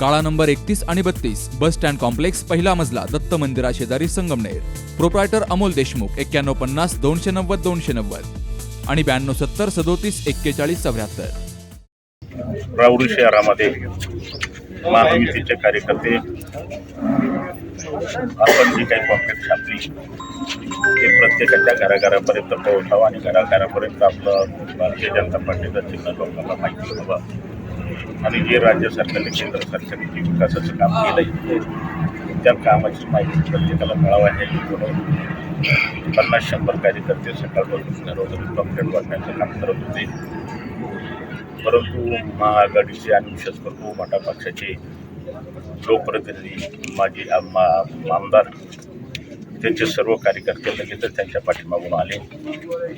काळा नंबर एकतीस आणि बत्तीस बस स्टँड कॉम्प्लेक्स पहिला मजला दत्त मंदिरा शेजारी संगमनेर. प्रोप्रायटर अमोल देशमुख एक्क्याण्णव पन्नास दोनशे नव्वद दोनशे नव्वद. आणि ब्याण्णव सत्तर सदोतीस एक्केचाळीस चौऱ्याहत्तर. राऊरी शहरामध्ये महायुतीचे कार्यकर्ते आपण जी काही पॉकेट छापली ते प्रत्येकाच्या घराघरापर्यंत पोहोचावं आणि घराघरापर्यंत आपलं भारतीय जनता पार्टीचं चिन्ह लोकांना माहिती व्हावं. आणि जे राज्य सरकारने केंद्र सरकारने जे विकासाचं काम केलंय त्या कामाची माहिती प्रत्येकाला मिळावं हे म्हणून पन्नास शंभर कार्यकर्ते सकाळपासून घरोघरी पॉकेट वाटण्याचं काम करत होते. परंतु महाआघाडीचे आणि विशेष करून मटा पक्षाचे लोकप्रतिनिधी माजी मा- आमदार त्यांचे सर्व कार्यकर्ते लगेचच त्यांच्या पाठीमागून आले.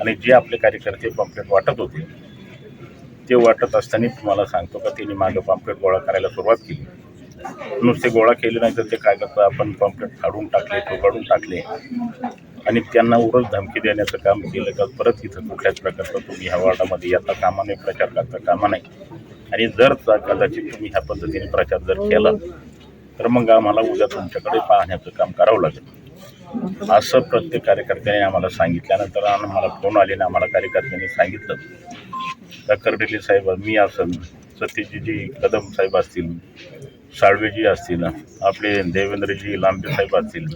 आणि जे आपले कार्यकर्ते पॉम्पलेट वाटत होते ते वाटत असताना तुम्हाला सांगतो का तिने मागं पॉम्पलेट गोळा करायला सुरुवात केली. नुसते गोळा केले नाही तर ते कागद आपण पॉम्पलेट फाडून टाकले चोकाडून टाकले. आणि त्यांना उरच धमकी देण्याचं काम केलं का परत इथं कुठल्याच प्रकारचं तुम्ही ह्या वार्डामध्ये येता कामा नाही प्रचार करता कामा नाही आणि जर कदाचित तुम्ही ह्या पद्धतीने प्रचार जर केला तर मग आम्हाला उद्या तुमच्याकडे पाहण्याचं काम करावं लागेल. असं प्रत्येक कार्यकर्त्याने आम्हाला सांगितल्यानंतर आम्हाला फोन आले आणि आम्हाला कार्यकर्त्यांनी सांगितलं. कर्डिले साहेब मी असन सत्यजीजी कदम साहेब असतील. साळवेजी असतील. आपले देवेंद्रजी लांबे साहेब असतील.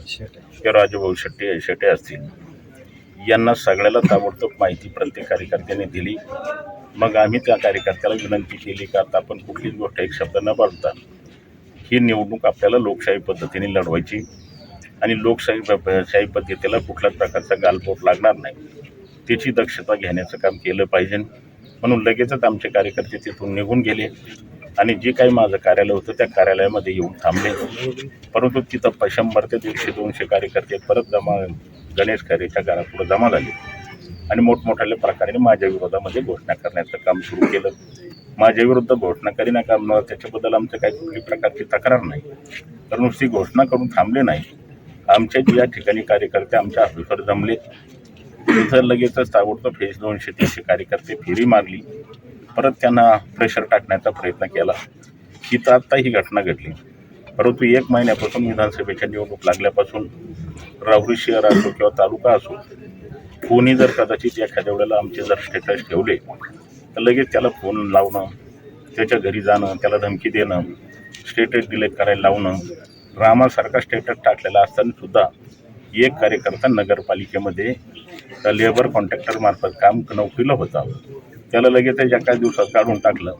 किंवा राजूभाऊ शेट्टे शेटे असतील. यांना सगळ्याला ताबडतोब माहिती प्रत्येक कार्यकर्त्याने दिली. मग आम्ही त्या कार्यकर्त्याला विनंती केली का आता आपण कुठलीच गोष्ट एक शब्द न बोलता ही निवडणूक आपल्याला लोकशाही पद्धतीने लढवायची आणि लोकशाही प- शाही पद्धतीला कुठल्याच प्रकारचा गालबोट लागणार नाही. त्याची दक्षता घेण्याचं काम केलं पाहिजे. म्हणून लगेचच आमचे कार्यकर्ते तिथून निघून गेले आणि जे काही माझं कार्यालय होतं त्या कार्यालयामध्ये येऊन थांबले. परंतु तिथं प- शंभर ते दीडशे दोनशे कार्यकर्ते परत जमा गणेश खरेच्या घरापुढे जमा झाले. आणि मोठमोठ्या प्रकारे माझ्या विरोधामध्ये घोषणा करण्याचं काम सुरू केलं. माझ्या विरुद्ध घोषणा करीना काम न त्याच्याबद्दल आमचं काही कुठली प्रकारची तक्रार नाही. तर नुसती घोषणा करून थांबले नाही. आमच्या ज्या ठिकाणी कार्यकर्ते आमच्या ऑफिसवर जमले. तिथं लगेचच ताबडतोब फेस दोनशे तीनशे कार्यकर्ते फेरी मारली. परत त्यांना प्रेशर टाकण्याचा प्रयत्न केला. तिथं आत्ता ही घटना घडली. परंतु एक महिन्यापासून विधानसभेच्या निवडणूक लागल्यापासून राहुरी शहर असो किंवा तालुका असो कोणी जर कदाचित एखाद्या वेळेला आमचे जर स्टेटस ठेवले तर लगेच त्याला फोन लावणं त्याच्या घरी जाणं त्याला धमकी देणं स्टेटस डिलेट करायला लावणं रामासारखा स्टेटस टाकलेला असताना सुद्धा एक कार्यकर्ता नगरपालिकेमध्ये लेबर कॉन्ट्रॅक्टरमार्फत काम नोकरीला होता. त्याला लगेच ज्या काही दिवसात काढून टाकलं.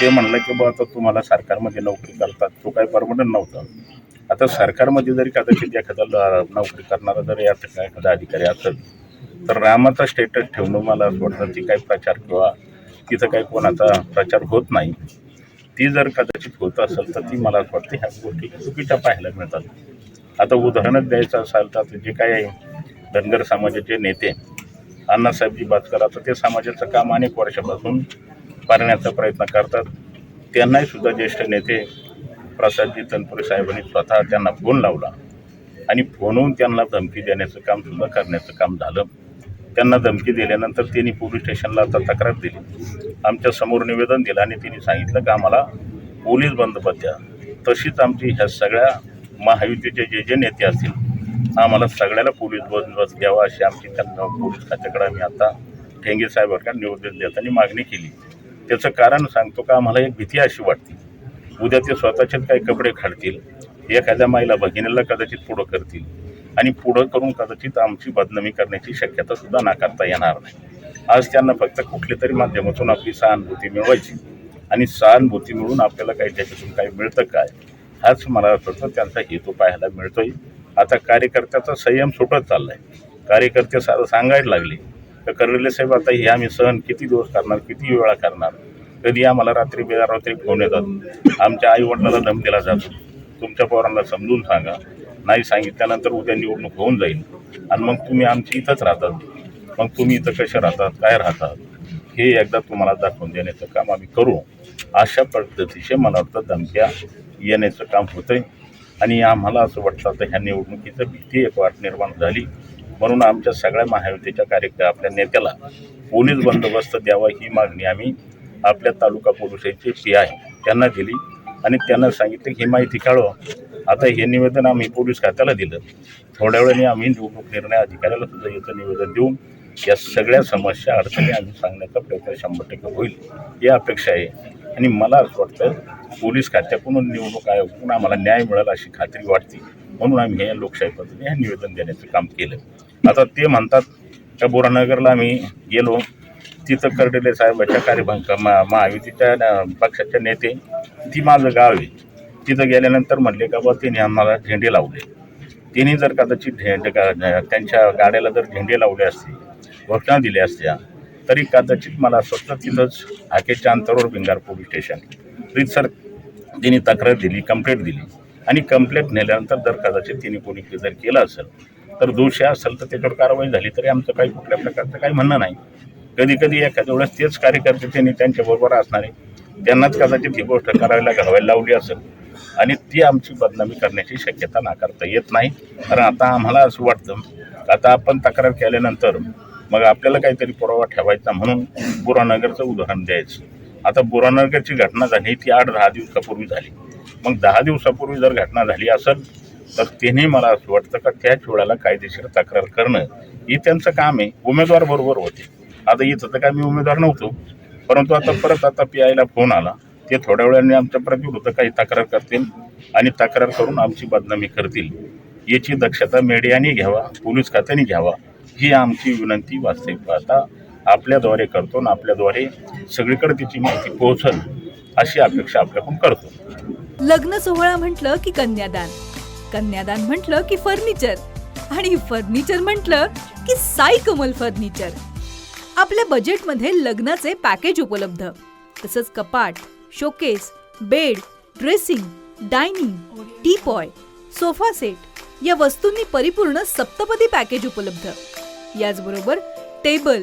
ते म्हणलं की बा आता तुम्हाला सरकारमध्ये नोकरी करतात. तो काही परमनंट नव्हता. आता सरकारमध्ये जरी कदाचित एखादा नोकरी करणारा जर या ठिकाणी एखादा अधिकारी असेल तर रामाचा स्टेटस ठेवणं मला असं वाटतं ती काही प्रचार किंवा तिथं काही कोणाचा प्रचार होत नाही. ती जर कदाचित होत असेल तर ती मला असं वाटतं ह्या गोष्टी चुकीच्या पाहायला मिळतात. आता उदाहरणच द्यायचं असाल तर आता जे आहे धनगर समाजाचे नेते अण्णासाहेबजी बातकर आता ते समाजाचं काम अनेक वर्षापासून करण्याचा प्रयत्न करतात. त्यांनाही सुद्धा ज्येष्ठ नेते प्रसादजी तनपुरे साहेबांनी स्वतः त्यांना फोन लावला. आणि फोनवून त्यांना धमकी देण्याचं काम सुद्धा करण्याचं काम झालं. त्यांना धमकी दिल्यानंतर त्यांनी पोलीस स्टेशनला आता तक्रार दिली. आमच्यासमोर निवेदन दिलं आणि त्यांनी सांगितलं की आम्हाला पोलीस बंदोबस्त द्या. तशीच आमची ह्या सगळ्या महायुतीचे जे जे नेते असतील आम्हाला सगळ्याला पोलीस बंदोबस्त द्यावा अशी आमची त्यांना पोलीस खात्याकडे आम्ही आता ठेंगे साहेबांकडे निवेदन देताना मागणी केली. त्याचं कारण सांगतो का आम्हाला एक भीती अशी वाटते. उद्या ते स्वतःचेच काही कपडे काढतील एखाद्या माईला भगिनीला कदाचित पुढं करतील आणि पुढं करून कदाचित आमची बदनामी करण्याची शक्यता सुद्धा नाकारता येणार नाही. आज त्यांना फक्त कुठल्या तरी माध्यमातून आपली सहानुभूती मिळवायची. आणि सहानुभूती मिळून आपल्याला काही त्याच्यातून काही मिळतं काय? हाच मला वाटतं त्यांचा हेतू पाहायला मिळतोय. आता कार्यकर्त्याचा संयम सुटत चाललाय. कार्यकर्ते सारं सांगायला लागले तर कर्वेले साहेब आता हे आम्ही सहन किती दिवस करणार किती वेळा करणार? कधी आम्हाला रात्री बेरात्री फोन येतात. आमच्या आई वडिलाला दम दिला जातो. तुमच्या पोरांना समजून सांगा. नाही सांगितल्यानंतर उद्या निवडणूक होऊन जाईल. आणि मग तुम्ही आमची इथंच राहतात. मग तुम्ही इथं कसे राहतात? काय राहतात? हे एकदा तुम्हाला दाखवून देण्याचं काम आम्ही करू. अशा पद्धतीचे मला वाटतं धमक्या येण्याचं काम होतं आहे. आणि आम्हाला असं वाटतं तर ह्या निवडणुकीचं भीती एक वाट निर्माण झाली. म्हणून आमच्या सगळ्या महायुतीच्या कार्यक्रम आपल्या नेत्याला पोलीस बंदोबस्त द्यावा ही मागणी आम्ही आपल्या तालुका पोलिसांचे पी आय त्यांना दिली. आणि त्यांना सांगितलं की ही माहिती काढवा. आता हे निवेदन आम्ही पोलीस खात्याला दिलं. थोड्या वेळाने आम्ही निवडणूक निर्णय अधिकाऱ्याला सुद्धा याचं निवेदन देऊन या सगळ्या समस्या अडचणी आम्ही सांगण्याचा प्रयत्न शंभर टक्के होईल ही अपेक्षा आहे. आणि मला असं वाटतं पोलीस खात्याकडून निवडणूक आयोगाकडून आम्हाला न्याय मिळेल अशी खात्री वाटते. म्हणून आम्ही हे लोकशाही पद्धतीने हे निवेदन देण्याचं काम केलं. आता ते म्हणतात का बोरानगरला आम्ही गेलो. तिथं कर्डिले साहेबाच्या कार्यबंक मा महायुतीच्या पक्षाच्या पक्षाचे नेते ती माझं गाव आहे. तिथं गेल्यानंतर म्हणले का बा त्यांनी आम्हाला झेंडे लावले. त्यांनी जर कदाचित झेंडे त्यांच्या गाड्याला जर झेंडे लावले असते घोषणा दिल्या असत्या तरी कदाचित मला स्वतः तिथंच हाकेच्या अंतरावर भिंगार पोलीस स्टेशन रितसर त्यांनी तक्रार दिली कंप्लेंट दिली. आणि कंप्लेंट नेल्यानंतर जर कदाचित तिने कोणी जर केलं असेल तर दोषी असेल तर त्याच्यावर कारवाई झाली तरी आमचं काही कुठल्या प्रकारचं काही म्हणणं नाही. कधी कधी एखाद्या वेळेस तेच कार्यकर्ते त्यांनी त्यांच्याबरोबर असणारे त्यांनाच कदाचित ही गोष्ट करायला घडवायला लावली असेल. आणि ती आमची बदनामी करण्याची शक्यता नाकारता येत नाही. कारण आता आम्हाला असं वाटतं आता आपण तक्रार केल्यानंतर मग आपल्याला काहीतरी पुरावा ठेवायचा म्हणून पुरानगरचं उदाहरण द्यायचं. आता बुरानगरची घटना झाली ती आठ दहा दिवसापूर्वी झाली. मग दहा दिवसापूर्वी जर घटना झाली असेल तर त्यांनी मला असं वाटतं का त्याच वेळेला कायदेशीर तक्रार करणं हे त्यांचं काम आहे. उमेदवार बरोबर होते. आता इथं तर काय मी उमेदवार नव्हतो परंतु आता परत आता पी आयला फोन आला. ते थोड्या वेळाने आमच्या प्रतिविरुद्ध काही तक्रार करतील आणि तक्रार करून आमची बदनामी करतील. याची दक्षता मीडियाने घ्यावा पोलीस खात्याने घ्यावा ही आमची विनंती. वास्तविक पाहता आपल्याद्वारे करतो आणि आपल्याद्वारे सगळीकडे तिची माहिती पोहोचल अशी अपेक्षा आपल्याकडून करतो. लग्न सोहळा म्हटलं की कन्यादान कन्यादान म्हटलं की फर्निचर आणि फर्निचर म्हटलं की साई कमल फर्निचर. आपल्या बजेटमध्ये लग्नाचे पॅकेज उपलब्ध तसंच कपाट showcase bed dressing dining teapoy sofa set या वस्तूंनी परिपूर्ण सप्तपदी पॅकेज उपलब्ध. याचबरोबर टेबल